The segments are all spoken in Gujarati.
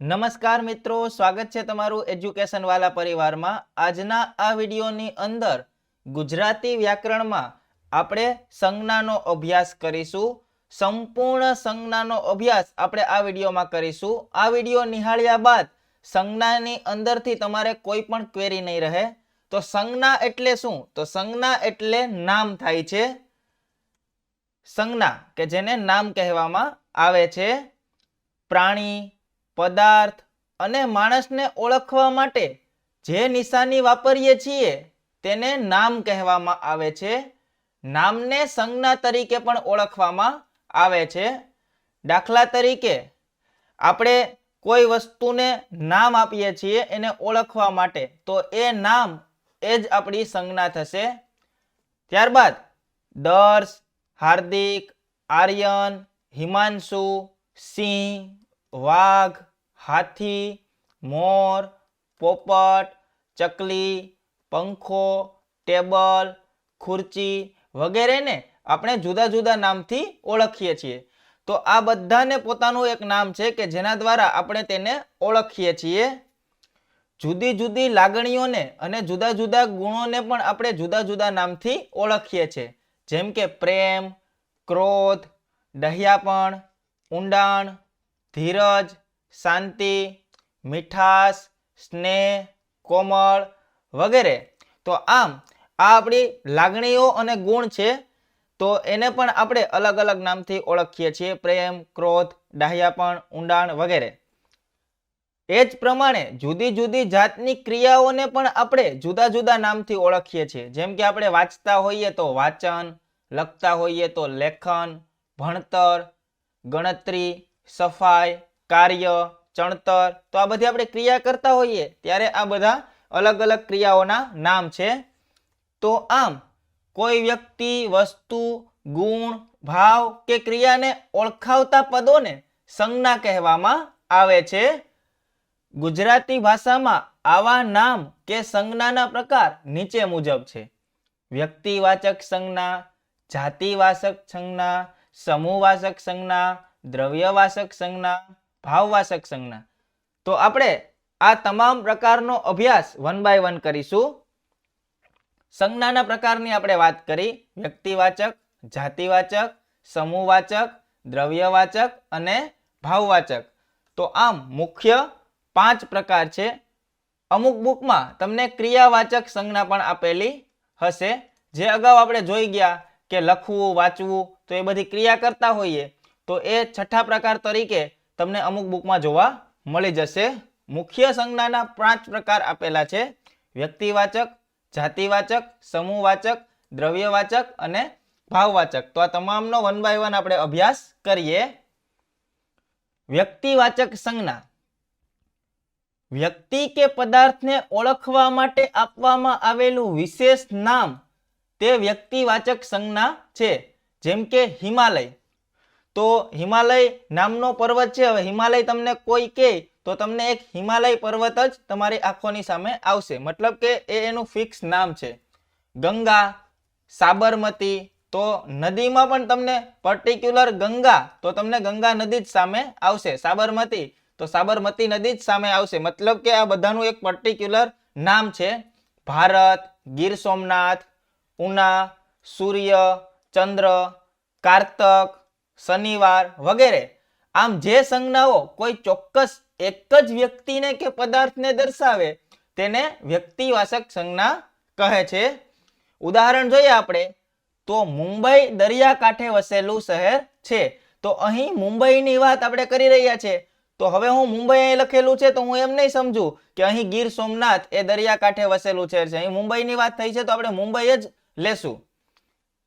નમસ્કાર મિત્રો, સ્વાગત છે તમારું એજ્યુકેશન વાલા પરિવારમાં. આજના આ વિડીયોની અંદર ગુજરાતી વ્યાકરણમાં આપણે સંજ્ઞાનો અભ્યાસ કરીશું. સંપૂર્ણ સંજ્ઞાનો અભ્યાસ આપણે આ વિડીયોમાં કરીશું. આ વીડિયો નિહાળ્યા બાદ સંજ્ઞાની અંદરથી તમારે કોઈ પણ ક્વેરી નહીં રહે. તો સંજ્ઞા એટલે શું? તો સંજ્ઞા એટલે નામ થાય છે. સંજ્ઞા, કે જેને નામ કહેવામાં આવે છે. પ્રાણી પદાર્થ અને માણસને ઓળખવા માટે જે નિશાની વાપરીએ છીએ, તેને નામ કહેવામાં આવે છે. નામને સંજ્ઞા તરીકે પણ ઓળખવામાં આવે છે. દાખલા તરીકે, આપણે કોઈ વસ્તુને નામ આપીએ છીએ એને ઓળખવા માટે, તો એ નામ એ જ આપણી સંજ્ઞા થશે. ત્યારબાદ, દર્શ, હાર્દિક, આર્યન, હિમાંશુ, સિંહ વાઘ, હાથી, મોર, પોપટ, ચકલી, પંખો, ટેબલ, ખુરચી વગેરેને આપણે જુદા જુદા નામથી ઓળખીએ છીએ. તો આ બધાને પોતાનું એક નામ છે કે જેના દ્વારા આપણે તેને ઓળખીએ છીએ. જુદી જુદી લાગણીઓને અને જુદા જુદા ગુણોને પણ આપણે જુદા જુદા નામથી ઓળખીએ છીએ. જેમ કે પ્રેમ, ક્રોધ, દહ્યાપણ, ઊંડાણ ધીરજ, શાંતિ, મીઠાશ, સ્નેહ, કોમળ વગેરે. તો આમ, આ આપણી લાગણીઓ અને ગુણ છે, તો એને પણ આપણે અલગ અલગ નામથી ઓળખીએ છીએ. પ્રેમ, ક્રોધ, ડાહ્યાપણ, ઊંડાણ વગેરે. એ જ પ્રમાણે જુદી જુદી જાતની ક્રિયાઓને પણ આપણે જુદા જુદા નામથી ઓળખીએ છીએ. જેમ કે આપણે વાંચતા હોઈએ તો વાંચન, લખતા હોઈએ તો લેખન, ભણતર, ગણતરી સફાઈ, કાર્ય, ચણતર, તો આ બધી આપણે ક્રિયા કરતા હોઈએ, ત્યારે આ બધા અલગ અલગ ક્રિયાઓના નામ છે. તો આમ, કોઈ વ્યક્તિ, વસ્તુ, ગુણ, ભાવ કે ક્રિયાને ઓળખાવતા પદોને સંજ્ઞા કહેવામાં આવે છે. ગુજરાતી ભાષામાં આવા નામ કે સંજ્ઞાના પ્રકાર નીચે મુજબ છે. વ્યક્તિવાચક સંજ્ઞા, જાતિવાચક સંજ્ઞા, સમૂહવાચક સંજ્ઞા દ્રવ્યવાચક સંજ્ઞા, ભાવવાચક સંજ્ઞા. તો આપણે આ તમામ પ્રકારનો અભ્યાસ વન બાય વન કરીશું. સંજ્ઞાના પ્રકારની આપણે વાત કરી. વ્યક્તિવાચક, જાતિવાચક, સમૂહવાચક, દ્રવ્યવાચક અને ભાવવાચક. તો આમ મુખ્ય પાંચ પ્રકાર છે. અમુક બુકમાં તમને ક્રિયાવાચક સંજ્ઞા પણ આપેલી હશે. જે અગાઉ આપણે જોઈ ગયા કે લખવું, વાંચવું તો એ બધી ક્રિયા કરતા હોઈએ. તો એ છઠ્ઠા પ્રકાર તરીકે તમને અમુક બુકમાં જોવા મળી જશે. મુખ્ય સંજ્ઞાના પાંચ પ્રકાર આપેલા છે. વ્યક્તિવાચક, જાતિવાચક, સમૂહવાચક, દ્રવ્યવાચક અને ભાવવાચક. તો આ તમામનો વન બાય વન આપણે અભ્યાસ કરીએ. વ્યક્તિવાચક સંજ્ઞા. વ્યક્તિ કે પદાર્થને ઓળખવા માટે આપવામાં આવેલું વિશેષ નામ તે વ્યક્તિવાચક સંજ્ઞા છે. જેમ કે હિમાલય. તો હિમાલય નામનો પર્વત છે. હવે હિમાલય તમને કોઈ કહે તો તમને એક હિમાલય પર્વત જ તમારી આંખોની સામે આવશે. મતલબ કે એ એનું ફિક્સ નામ છે. ગંગા, સાબરમતી, તો નદીમાં પણ તમને પર્ટિક્યુલર ગંગા, તો તમને ગંગા નદી જ સામે આવશે. સાબરમતી, તો સાબરમતી નદી જ સામે આવશે. મતલબ કે આ બધાનું એક પર્ટિક્યુલર નામ છે. ભારત, ગીર સોમનાથ, ઉના, સૂર્ય, ચંદ્ર, કારતક શનિવાર વગેરે. આમ જે સંજ્ઞાઓ કોઈ ચોક્કસ એક જ વ્યક્તિને કે પદાર્થને દર્શાવે, તેને વ્યક્તિવાચક સંજ્ઞા કહે છે. ઉદાહરણ જોઈએ આપણે. તો મુંબઈ દરિયાકાંઠે વસેલું શહેર છે. તો અહીં મુંબઈની વાત આપણે કરી રહ્યા છે. તો હવે હું મુંબઈ અહીં લખેલું છે તો હું એમ નહીં સમજુ કે અહીં ગીર સોમનાથ એ દરિયાકાંઠે વસેલું શહેર છે. અહીં મુંબઈની વાત થઈ છે તો આપણે મુંબઈ જ લેશું.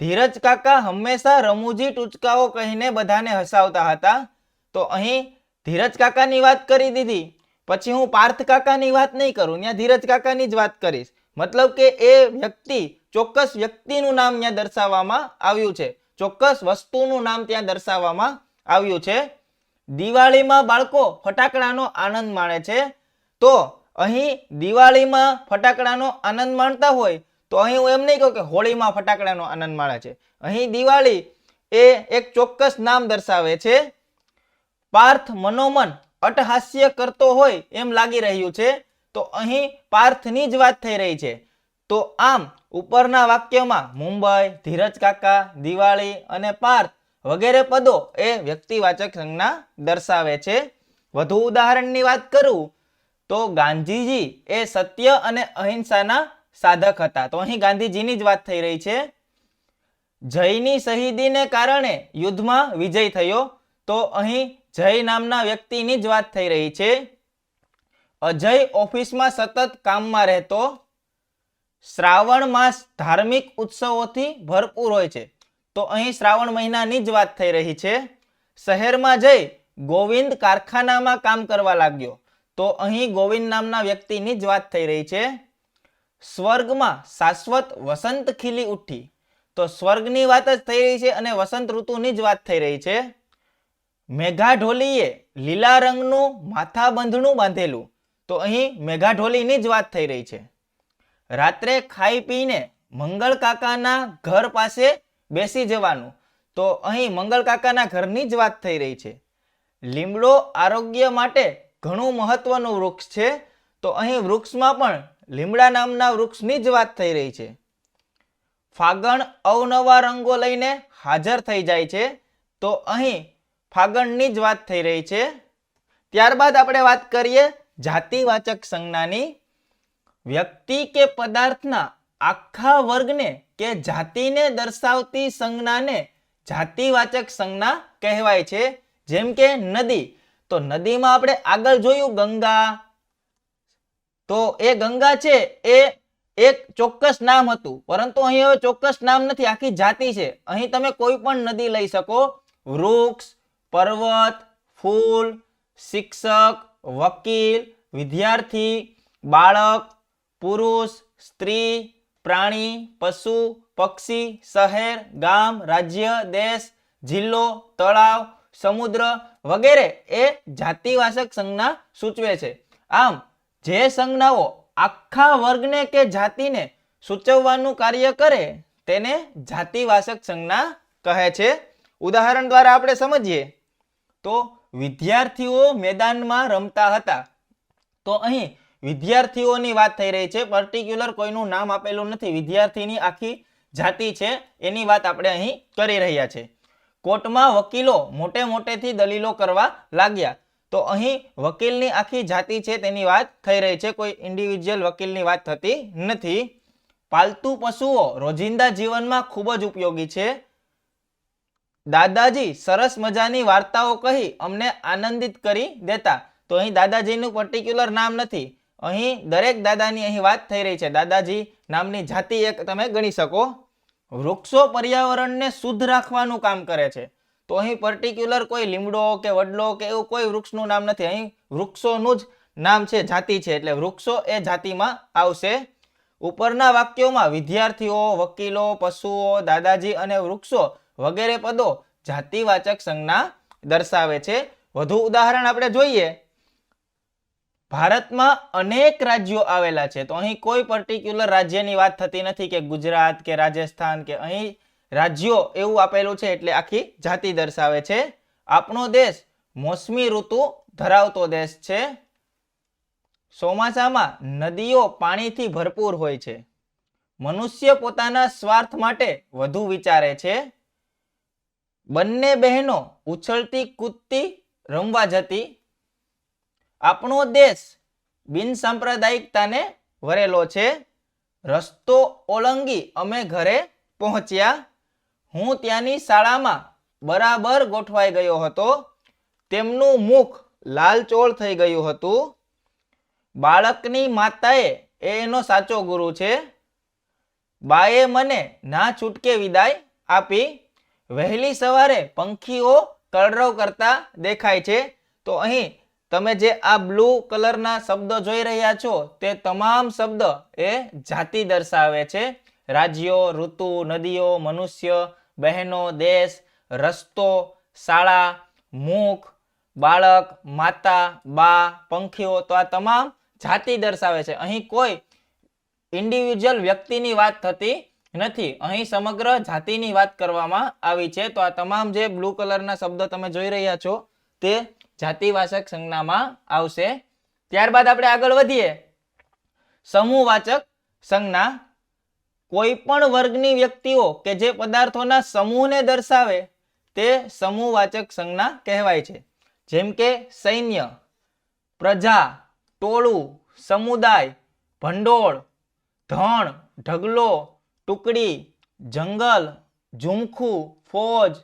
ધીરજ કાકા હંમેશા રમૂજી ટૂચકાઓ કહીને બધાને હસાવતા હતા. તો અહીં ધીરજ કાકાની વાત કરી દીધી. પછી હું પાર્થ કાકાની વાત નહીં કરું, ત્યાં ધીરજ કાકાની જ વાત કરીશ. મતલબ કે એ વ્યક્તિ ચોક્કસ વ્યક્તિનું નામ ત્યાં દર્શાવવામાં આવ્યું છે. ચોક્કસ વસ્તુનું નામ ત્યાં દર્શાવવામાં આવ્યું છે. દિવાળીમાં બાળકો ફટાકડાનો આનંદ માણે છે. તો અહીં દિવાળીમાં ફટાકડાનો આનંદ માણતા હોય તો અહીં હું એમ નહીં કહું કે હોળીમાં ફટાકડાનો આનંદ માણે છે. અહીં દિવાળી એ એક ચોક્કસ નામ દર્શાવે છે. પાર્થ મનોમન અટહાસ્ય કરતો હોય એમ લાગી રહ્યું છે. તો અહીં પાર્થની જ વાત થઈ રહી છે. તો આમ ઉપરના વાક્યમાં મુંબઈ, ધીરજ કાકા, દિવાળી અને પાર્થ વગેરે પદો એ વ્યક્તિવાચક સંજ્ઞા દર્શાવે છે. વધુ ઉદાહરણની વાત કરું તો ગાંધીજી એ સત્ય અને અહિંસાના સાધક હતા. તો અહીં ગાંધીજીની જ વાત થઈ રહી છે. જયની શહીદીને કારણે યુદ્ધમાં વિજય થયો. તો અહીં જય નામના વ્યક્તિની જ વાત થઈ રહી છે. અજય ઓફિસમાં સતત કામમાં રહેતો. શ્રાવણ માસ ધાર્મિક ઉત્સવોથી ભરપૂર હોય છે. તો અહીં શ્રાવણ મહિનાની જ વાત થઈ રહી છે. શહેરમાં જઈ ગોવિંદ કારખાનામાં કામ કરવા લાગ્યો. તો અહીં ગોવિંદ નામના વ્યક્તિની જ વાત થઈ રહી છે. સ્વર્ગમાં શાશ્વત વસંત ખીલી ઉઠી. તો સ્વર્ગની વાત જ થઈ રહી છે અને વસંત ઋતુની જ વાત થઈ રહી છે. મેઘાઢોલીએ લીલા રંગનું માથાબંધનું બાંધેલું. તો અહીં મેઘાઢોલીની જ વાત થઈ રહી છે. રાત્રે ખાઈ પીને મંગળ કાકાના ઘર પાસે બેસી જવાનું. તો અહીં મંગળ કાકાના ઘરની જ વાત થઈ રહી છે. લીમડો આરોગ્ય માટે ઘણું મહત્વનું વૃક્ષ છે. તો અહીં વૃક્ષમાં પણ લીમડા નામના વૃક્ષની જ વાત થઈ રહી છે. ફાગણ અવનવા રંગો લઈને હાજર થઈ જાય છે. તો અહીં ફાગણની જ વાત થઈ રહી છે. ત્યારબાદ આપણે વાત કરીએ જાતિવાચક સંજ્ઞાની. વ્યક્તિ કે પદાર્થના આખા વર્ગને કે જાતિને દર્શાવતી સંજ્ઞાને જાતિવાચક સંજ્ઞા કહેવાય છે. જેમ કે નદી. તો નદીમાં આપણે આગળ જોયું ગંગા તો એ ગંગા છે, એ એક ચોક્કસ નામ હતું. પરંતુ અહીં હવે ચોક્કસ નામ નથી, આખી જાતિ છે. અહીં તમે કોઈ પણ નદી લઈ શકો. વૃક્ષ, પર્વત, ફૂલ, શિક્ષક, વકીલ, વિદ્યાર્થી, બાળક, પુરુષ, સ્ત્રી, પ્રાણી, પશુ, પક્ષી, શહેર, ગામ, રાજ્ય, દેશ, જિલ્લો, તળાવ, સમુદ્ર વગેરે એ જાતિવાચક સંજ્ઞા સૂચવે છે. આમ જે સંજ્ઞાઓ આખા વર્ગને કે જાતિને સૂચવવાનું કાર્ય કરે, તેને જાતિવાચક સંજ્ઞા કહે છે. ઉદાહરણ દ્વારા આપણે સમજીએ. તો વિદ્યાર્થીઓ મેદાનમાં રમતા હતા. તો અહીં વિદ્યાર્થીઓની વાત થઈ રહી છે. પર્ટિક્યુલર કોઈનું નામ આપેલું નથી. વિદ્યાર્થીની આખી જાતિ છે, એની વાત આપણે અહીં કરી રહ્યા છે. કોર્ટમાં વકીલો મોટે મોટેથી દલીલો કરવા લાગ્યા. તો અહીં વકીલની આખી જાતિ છે તેની વાત થઈ રહી છે. કોઈ ઇન્ડિવિજ્યુઅલ વકીલની વાત થતી નથી. પાલતુ પશુઓ રોજિંદા જીવનમાં ખૂબ જ ઉપયોગી છે. દાદાજી સરસ મજાની વાર્તાઓ કહી અમને આનંદિત કરી દેતા. તો અહીં દાદાજીનું પર્ટિક્યુલર નામ નથી. અહીં દરેક દાદાની અહીં વાત થઈ રહી છે. દાદાજી નામની જાતિ એક તમે ગણી શકો. વૃક્ષો પર્યાવરણને શુદ્ધ રાખવાનું કામ કરે છે. તો અહીં પર્ટિક્યુલર કોઈ લીમડો કે વડલો કે એવું કોઈ વૃક્ષનું નામ નથી. અહીં વૃક્ષોનું જ નામ છે, જાતિ છે. એટલે વૃક્ષો એ જાતિમાં આવશે. ઉપરના વાક્યોમાં વિદ્યાર્થીઓ, વકીલો, પશુઓ, દાદાજી અને વૃક્ષો વગેરે પદો જાતિવાચક સંજ્ઞા દર્શાવે છે. વધુ ઉદાહરણ આપણે જોઈએ. ભારતમાં અનેક રાજ્યો આવેલા છે. તો અહીં કોઈ પર્ટિક્યુલર રાજ્યની વાત થતી નથી કે ગુજરાત, કે રાજસ્થાન, કે અહીં રાજ્યો એવું આપેલું છે એટલે આખી જાતિ દર્શાવે છે. આપણો દેશ મોસમી ઋતુ ધરાવતો દેશ છે. ચોમાસામાં નદીઓ પાણીથી ભરપૂર હોય છે. મનુષ્ય પોતાના સ્વાર્થ માટે વધુ વિચારે છે. બંને બહેનો ઉછળતી કૂદતી રમવા જતી. આપણો દેશ બિનસાંપ્રદાયિકતાને વરેલો છે. રસ્તો ઓળંગી અમે ઘરે પહોંચ્યા. હું ત્યાંની શાળામાં બરાબર ગોઠવાઈ ગયો હતો. તેમનું મુખ લાલચોળ થઈ ગયું હતું. બાળકની માતાએ એ એનો સાચો ગુરુ છે. બાએ મને ના છૂટકે વિદાય આપી. વહેલી સવારે પંખીઓ કલરવ કરતા દેખાય છે. તો અહીં તમે જે આ બ્લુ કલરના શબ્દો જોઈ રહ્યા છો તે તમામ શબ્દ એ જાતિ દર્શાવે છે. રાજ્યો, ઋતુ, નદીઓ, મનુષ્ય બહેનો, દેશ, રસ્તો, શાળા મુખ બાળક, માતા, બા, પંખીઓ તો આ તમામ જાતિ દર્શાવે છે. અહીં કોઈ ઇન્ડિવિજ્યુઅલ વ્યક્તિની વાત થતી નથી. અહીં સમગ્ર જાતિની વાત કરવામાં આવી છે. તો આ તમામ જે બ્લુ કલરના શબ્દો તમે જોઈ રહ્યા છો, તે જાતિવાચક સંજ્ઞામાં આવશે. ત્યારબાદ આપણે આગળ વધીએ. સમૂહવાચક સંજ્ઞા કોઈ પણ વર્ગની વ્યક્તિઓ કે જે પદાર્થોના સમૂહને દર્શાવે તે સમૂહવાચક સંજ્ઞા કહેવાય છે. જેમ કે સૈન્ય, પ્રજા, ટોળું, સમુદાય, ભંડોળ, ધણ, ઢગલો, ટુકડી, જંગલ ઝુમખું ફોજ,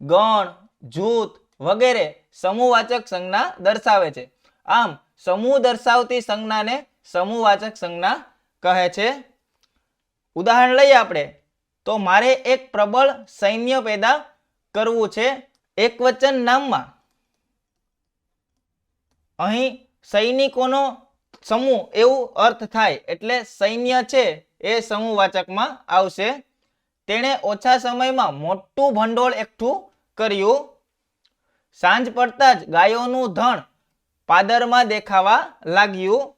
ગણ, જૂથ વગેરે સમૂહવાચક સંજ્ઞા દર્શાવે છે. આમ, સમૂહ દર્શાવતી સંજ્ઞાને સમૂહવાચક સંજ્ઞા કહે છે. ઉદાહરણ લઈએ આપણે. તો મારે એક પ્રબળ સૈન્ય પેદા કરવું છે એકવચન નામમાં. અહીં સૈનિકોનો સમૂહ એવું અર્થ થાય એટલે સૈન્ય છે એ સમૂહવાચકમાં આવશે. તેણે ઓછા સમયમાં મોટું ભંડોળ એકઠું કર્યું. સાંજ પડતા જ ગાયોનું ધણ પાદરમાં દેખાવા લાગ્યું.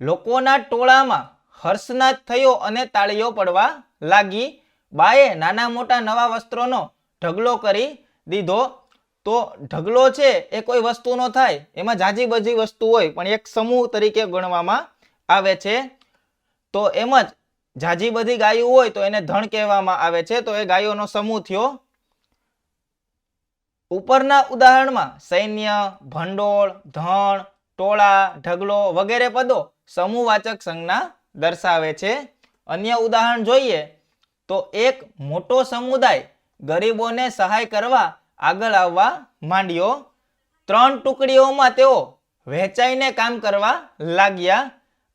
લોકોના ટોળામાં હર્ષનાદ થયો અને તાળીઓ પડવા લાગી. બાએ નાના મોટા નવા વસ્ત્રોનો ઢગલો કરી દીધો. તો ઢગલો છે એ કોઈ વસ્તુનો થાય, એમાં જાજી બજી વસ્તુ હોય, પણ એક સમૂહ તરીકે ગણવામાં આવે છે. તો એમ જ જાજી બધી ગાયો હોય તો એને ધણ કહેવામાં આવે છે. તો એ ગાયોનો સમૂહ થયો. ઉપરના ઉદાહરણમાં સૈન્ય, ભંડોળ, ધણ, ટોળા, ઢગલો વગેરે પદો સમૂહવાચક સંજ્ઞા દર્શાવે છે. અન્ય ઉદાહરણ જોઈએ તો એક મોટો સમુદાય ગરીબોને સહાય કરવા આગળ આવવા માંડ્યો. ત્રણ ટુકડીઓમાં તેઓ વહેંચાઈને કામ કરવા લાગ્યા.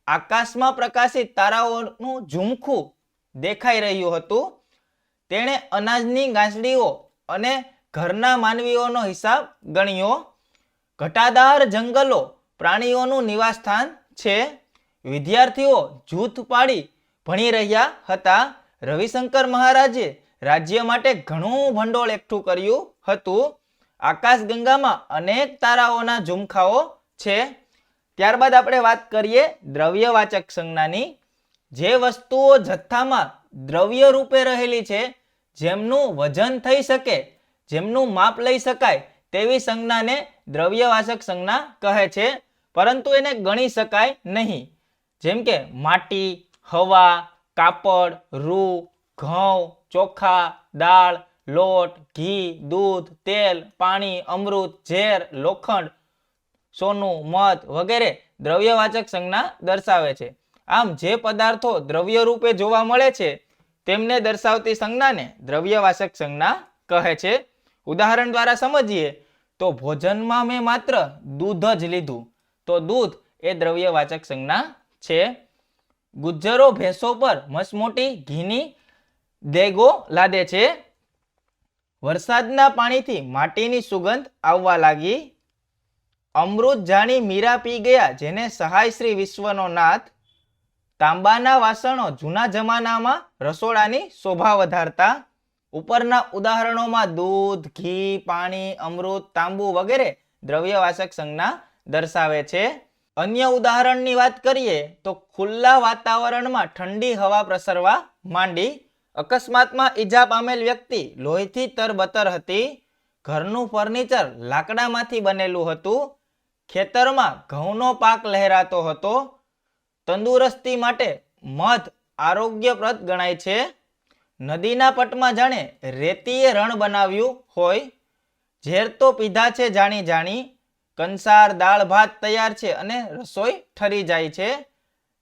આકાશમાં પ્રકાશિત તારાઓનું ઝુમખું દેખાઈ રહ્યું હતું. તેણે અનાજની ગાંસડીઓ અને ઘરના માનવીઓનો હિસાબ ગણ્યો. ઘટાદાર જંગલો પ્રાણીઓનું નિવાસસ્થાન છે. વિદ્યાર્થીઓ જૂથ પાડી ભણી રહ્યા હતા. રવિશંકર મહારાજે રાજ્ય માટે ઘણું ભંડોળ એકઠું કર્યું હતું. આકાશગંગામાં અનેક તારાઓના ઝુમખાઓ છે. ત્યારબાદ આપણે વાત કરીએ દ્રવ્યવાચક સંજ્ઞાની. જે વસ્તુઓ જથ્થામાં દ્રવ્ય રૂપે રહેલી છે, જેમનું વજન થઈ શકે, જેમનું માપ લઈ શકાય તેવી સંજ્ઞાને દ્રવ્યવાચક સંજ્ઞા કહે છે. પરંતુ એને ગણી શકાય નહીં. જેમ કે માટી, હવા, કાપડ, રૂ, ઘઉં, ચોખા, દાળ, લોટ, ઘી, દૂધ, તેલ, પાણી, અમૃત, ઝેર, લોખંડ, સોનું, મધ વગેરે દ્રવ્યવાચક સંજ્ઞા દર્શાવે છે. આમ જે પદાર્થો દ્રવ્ય રૂપે જોવા મળે છે, તેમને દર્શાવતી સંજ્ઞાને દ્રવ્યવાચક સંજ્ઞા કહે છે. ઉદાહરણ દ્વારા સમજીએ, તો ભોજનમાં મેં માત્ર દૂધ જ લીધું. તો દૂધ એ દ્રવ્યવાચક સંજ્ઞા છે. ગુજ્જરો ભેંસો પર મસમોટી ઘીની દેગો લાદે છે. વરસાદના પાણીથી માટીની સુગંધ આવવા લાગી. અમૃત જાણી મીરા પી ગયા, જેને સહાય શ્રી વિશ્વનો નાથ તાંબાના વાસણો જૂના જમાનામાં રસોડાની શોભા વધારતા. ઉપરના ઉદાહરણોમાં દૂધ, ઘી, પાણી, અમૃત, તાંબુ વગેરે દ્રવ્યવાસક સંજ્ઞા દર્શાવે છે. અન્ય ઉદાહરણની વાત કરીએ તો ખુલ્લા વાતાવરણમાં ઠંડી હવા પ્રસરવા માંડી. અકસ્માતમાં ઈજા પામેલ વ્યક્તિ લોહીથી તરબતર હતી. ઘરનું ફર્નિચર લાકડામાંથી બનેલું હતું. ખેતરમાં ઘઉંનો પાક લહેરાતો હતો. તંદુરસ્તી માટે મધ આરોગ્યપ્રદ ગણાય છે. નદીના પટમાં જાણે રેતીએ રણ બનાવ્યું હોય. ઝેર તો પીધા છે જાણી જાણી. કંસાર દાળ ભાત તૈયાર છે અને રસોઈ ઠરી જાય છે.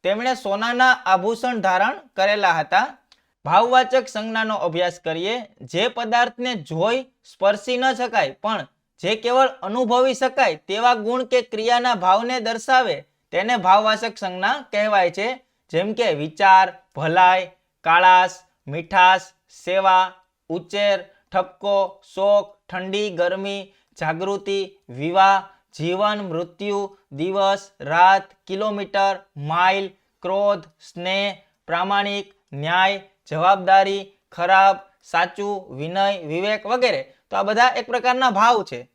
તેમણે સોનાના આભૂષણ ધારણ કરેલા હતા. ભાવવાચક સંજ્ઞાનો અભ્યાસ કરીએ. જે પદાર્થને જોઈ સ્પર્શી ન શકાય, પણ જે કેવળ અનુભવી શકાય તેવા ગુણ કે ક્રિયાના ભાવને દર્શાવે તેને ભાવવાચક સંજ્ઞા કહેવાય છે. જેમ કે વિચાર, ભલાઈ, કાળાશ, મીઠાશ, સેવા ઉચ્ચેર ઠપકો શોક ઠંડી, ગરમી, જાગૃતિ, વિવાહ જીવન, મૃત્યુ, દિવસ, રાત, કિલોમીટર, માઇલ, ક્રોધ, સ્નેહ, પ્રામાણિક, ન્યાય, જવાબદારી, ખરાબ, સાચું, વિનય, વિવેક વગેરે. તો આ બધા એક પ્રકારના ભાવ છે.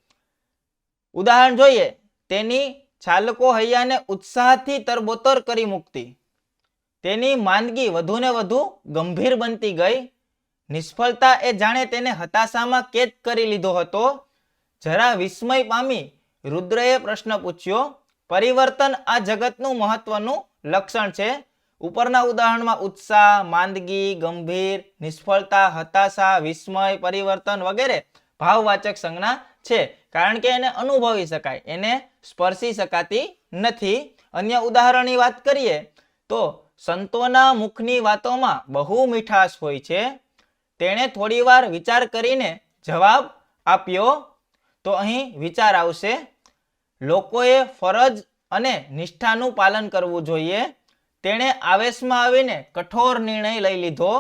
ઉદાહરણ જોઈએ. તેની છાલકો હૈયાને ઉત્સાહથી તરબોતર કરી મૂકતી. તેની માંદગી વધુને વધુ ગંભીર બનતી ગઈ. નિષ્ફળતા એ જાણે તેને હતાશામાં કેદ કરી લીધો હતો. જરા વિસ્મય પામી રુદ્રએ પ્રશ્ન પૂછ્યો, પરિવર્તન આ જગતનું મહત્વનું લક્ષણ છે? ઉપરના ઉદાહરણમાં ઉત્સાહ, માંદગી, ગંભીર, નિષ્ફળતા, હતાશા, વિસ્મય, પરિવર્તન વગેરે ભાવવાચક સંજ્ઞા છે. કારણ કે એને અનુભવી શકાય, એને સ્પર્શી શકાતી નથી. અન્ય ઉદાહરણની વાત કરીએ, તો સંતોના મુખની વાતોમાં બહુ મીઠાશ હોય છે. તેણે થોડીવાર વિચાર કરીને જવાબ આપ્યો, તો અહીં વિચાર આવશે લોકોએ ફરજ અને નિષ્ઠાનું પાલન કરવું જોઈએ. તેણે આવેશમાં આવીને કઠોર નિર્ણય લઈ લીધો.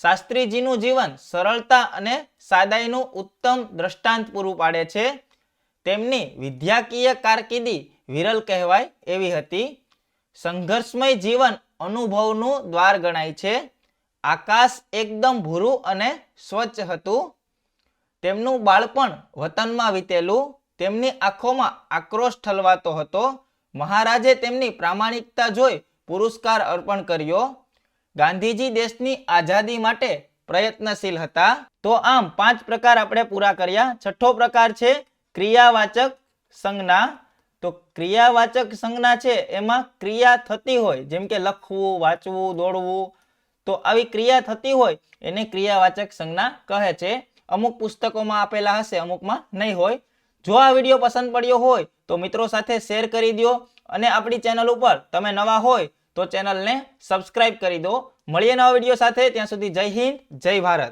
શાસ્ત્રીજીનું જીવન સરળતા અને સાદાઈનું ઉત્તમ દ્રષ્ટાંત પૂરું પાડે છે. તેમની વિદ્યાકીય કારકિર્દી વિરલ કહેવાય એવી હતી. સંઘર્ષમય જીવન અનુભવનું દ્વાર ગણાય છે. આકાશ એકદમ ભૂરું અને સ્વચ્છ હતું. તેમનું બાળપણ વતનમાં વીતેલું. તેમની આંખોમાં આક્રોશ ઠલવાતો હતો. મહારાજે તેમની પ્રામાણિકતા જોઈ પુરસ્કાર અર્પણ કર્યો. ગાંધીજી દેશની આઝાદી માટે પ્રયત્નશીલ હતા. તો આમ પાંચ પ્રકાર આપણે પૂરા કર્યા. છઠ્ઠો પ્રકાર છે ક્રિયાવાચક સંજ્ઞા. તો ક્રિયાવાચક સંજ્ઞા છે એમાં ક્રિયા થતી હોય, જેમ કે લખવું, વાંચવું, દોડવું. તો આવી ક્રિયા થતી હોય એને ક્રિયાવાચક સંજ્ઞા કહે છે. અમુક પુસ્તકોમાં આપેલા હશે, અમુકમાં નહીં હોય. જો આ વીડિયો પસંદ પડ્યો હોય તો મિત્રો સાથે શેર કરી દો અને આપણી ચેનલ ઉપર તમે નવા હોય તો ચેનલને સબસ્ક્રાઇબ કરી દો. મળીએ નવા વીડિયો સાથે. ત્યાં સુધી જય હિન્દ, જય ભારત.